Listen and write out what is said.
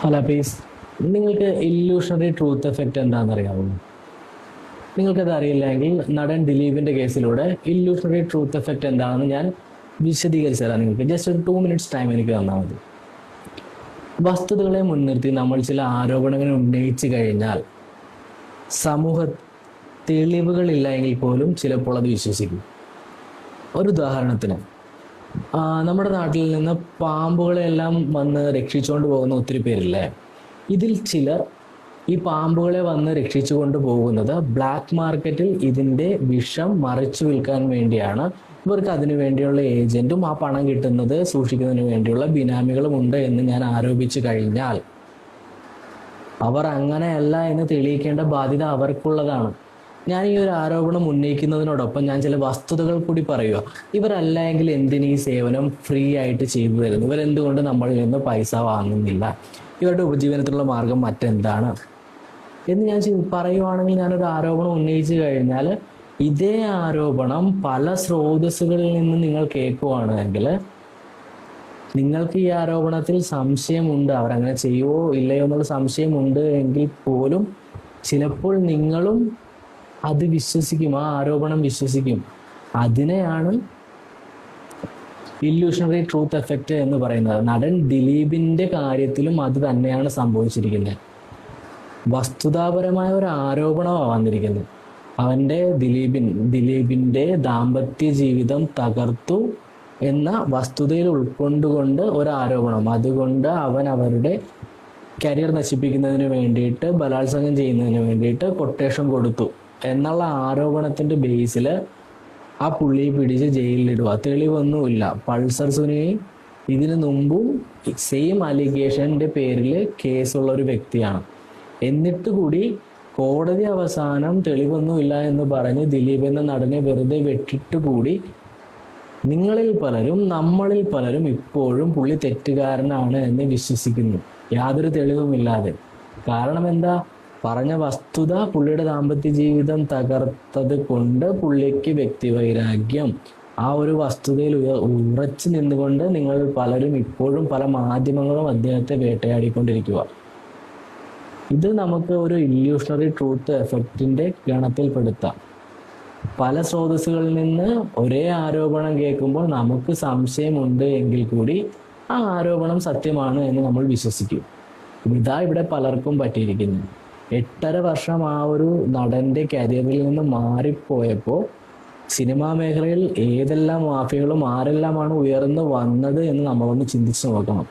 Hello piece നിങ്ങൾക്ക് ഇല്യൂഷണറി truth effect എന്താണെന്ന് അറിയാമോ നിങ്ങൾക്കത് അറിയില്ലെങ്കിൽ നടൻ ദിലീപിന്റെ കേസിലൂടെ ഇല്യൂഷണറി ട്രൂത്ത് എഫക്റ്റ് എന്താണെന്ന് ഞാൻ വിശദീകരിച്ചു തരാം നിങ്ങൾക്ക്. ജസ്റ്റ് ഒരു ടു മിനിറ്റ്സ് ടൈം എനിക്ക് തന്നാൽ മതി. വസ്തുതകളെ മുൻനിർത്തി നമ്മൾ ചില ആരോപണങ്ങൾ ഉന്നയിച്ചു കഴിഞ്ഞാൽ സമൂഹ തെളിവുകളില്ല എങ്കിൽ പോലും ചിലപ്പോൾ അത് വിശ്വസിക്കും. ഒരു ഉദാഹരണത്തിന് നമ്മുടെ നാട്ടിൽ നിന്ന് പാമ്പുകളെല്ലാം വന്ന് രക്ഷിച്ചുകൊണ്ട് പോകുന്ന ഒത്തിരി പേരില്ലേ? ഇതിൽ ചിലർ ഈ പാമ്പുകളെ വന്ന് രക്ഷിച്ചുകൊണ്ട് പോകുന്നത് ബ്ലാക്ക് മാർക്കറ്റിൽ ഇതിന്റെ വിഷം മറിച്ചു വിൽക്കാൻ വേണ്ടിയാണ്. ഇവർക്ക് അതിനു വേണ്ടിയുള്ള ഏജന്റും ആ പണം കിട്ടുന്നത് സൂക്ഷിക്കുന്നതിന് വേണ്ടിയുള്ള ബിനാമികളും ഉണ്ട് എന്ന് ഞാൻ ആരോപിച്ചു കഴിഞ്ഞാൽ. അവർ അങ്ങനെയല്ല എന്ന് തെളിയിക്കേണ്ട ബാധ്യത അവർക്കുള്ളതാണ്. ഞാൻ ഈ ഒരു ആരോപണം ഉന്നയിക്കുന്നതിനോടൊപ്പം ഞാൻ ചില വസ്തുതകൾ കൂടി പറയുക ഇവരല്ല എങ്കിൽ എന്തിന് ഈ സേവനം ഫ്രീ ആയിട്ട് ചെയ്തു തരുന്നു? ഇവരെന്തുകൊണ്ട് നമ്മളിൽ നിന്ന് പൈസ വാങ്ങുന്നില്ല? ഇവരുടെ ഉപജീവനത്തിനുള്ള മാർഗം മറ്റെന്താണ്? എന്ന് ഞാൻ പറയുവാണെങ്കിൽ ഞാനൊരു ആരോപണം ഉന്നയിച്ചു കഴിഞ്ഞാൽ ഇതേ ആരോപണം പല സ്രോതസ്സുകളിൽ നിന്ന് നിങ്ങൾ കേൾക്കുവാണെങ്കിൽ നിങ്ങൾക്ക് ഈ ആരോപണത്തിൽ സംശയമുണ്ട്. അവരങ്ങനെ ചെയ്യുവോ ഇല്ലയോ എന്നുള്ള സംശയമുണ്ട് എങ്കിൽ പോലും ചിലപ്പോൾ നിങ്ങളും അത് വിശ്വസിക്കും ആ ആരോപണം വിശ്വസിക്കും. അതിനെയാണ് ഇല്യൂഷണറി ട്രൂത്ത് എഫക്റ്റ് എന്ന് പറയുന്നത്. നടൻ ദിലീപിന്റെ കാര്യത്തിലും അത് തന്നെയാണ് സംഭവിച്ചിരിക്കുന്നത്. വസ്തുതാപരമായ ഒരു ആരോപണമാണ് വന്നിരിക്കുന്നത്. അവന്റെ ദിലീപിൻ ദിലീപിന്റെ ദാമ്പത്യ ജീവിതം തകർത്തു എന്ന വസ്തുതയിൽ ഉൾക്കൊണ്ടുകൊണ്ട് ഒരു ആരോപണം. അതുകൊണ്ട് അവൻ അവരുടെ കരിയർ നശിപ്പിക്കുന്നതിന് വേണ്ടിയിട്ട് ബലാത്സംഗം ചെയ്യുന്നതിന് വേണ്ടിയിട്ട് കൊട്ടേഷൻ കൊടുത്തു. എന്നുള്ള ആരോപണത്തിന്റെ ബേസിൽ ആ പുള്ളിയെ പിടിച്ച് ജയിലിലിടുക തെളിവൊന്നുമില്ല. പൾസർ സുനി ഇതിനു മുമ്പും സെയിം അലിഗേഷന്റെ പേരിൽ കേസുള്ള ഒരു വ്യക്തിയാണ്. എന്നിട്ട് കൂടി കോടതി അവസാനം തെളിവൊന്നുമില്ല എന്ന് പറഞ്ഞ് ദിലീപ് എന്ന നടനെ വെറുതെ വെട്ടിട്ട് കൂടി നിങ്ങളിൽ പലരും നമ്മളിൽ പലരും ഇപ്പോഴും പുള്ളി തെറ്റുകാരനാണ് എന്ന് വിശ്വസിക്കുന്നു. യാതൊരു തെളിവുമില്ലാതെ. കാരണം എന്താ? പറഞ്ഞ വസ്തുത പുള്ളിയുടെ ദാമ്പത്യ ജീവിതം തകർത്തത് കൊണ്ട് പുള്ളിക്ക് വ്യക്തിവൈരാഗ്യം. ആ ഒരു വസ്തുതയിൽ ഉറച്ച് നിന്നുകൊണ്ട് നിങ്ങൾ പലരും ഇപ്പോഴും പല മാധ്യമങ്ങളും അദ്ദേഹത്തെ വേട്ടയാടിക്കൊണ്ടിരിക്കുക. ഇത് നമുക്ക് ഒരു ഇല്യൂഷണറി ട്രൂത്ത് എഫക്റ്റിന്റെ ഗണത്തിൽപ്പെടുത്താം. പല സ്രോതസ്സുകളിൽ നിന്ന് ഒരേ ആരോപണം കേൾക്കുമ്പോൾ നമുക്ക് സംശയമുണ്ട് എങ്കിൽ കൂടി ആ ആരോപണം സത്യമാണ് എന്ന് നമ്മൾ വിശ്വസിക്കും. ഇതാ ഇവിടെ പലർക്കും പറ്റിയിരിക്കുന്നു എട്ടര വർഷം ആ ഒരു നടന്റെ കരിയറിൽ നിന്ന് മാറിപ്പോയപ്പോൾ സിനിമാ മേഖലയിൽ ഏതെല്ലാം മാഫിയകളും ആരെല്ലാമാണ് ഉയർന്നു വന്നത് എന്ന് നമ്മളൊന്ന് ചിന്തിച്ചു നോക്കണം.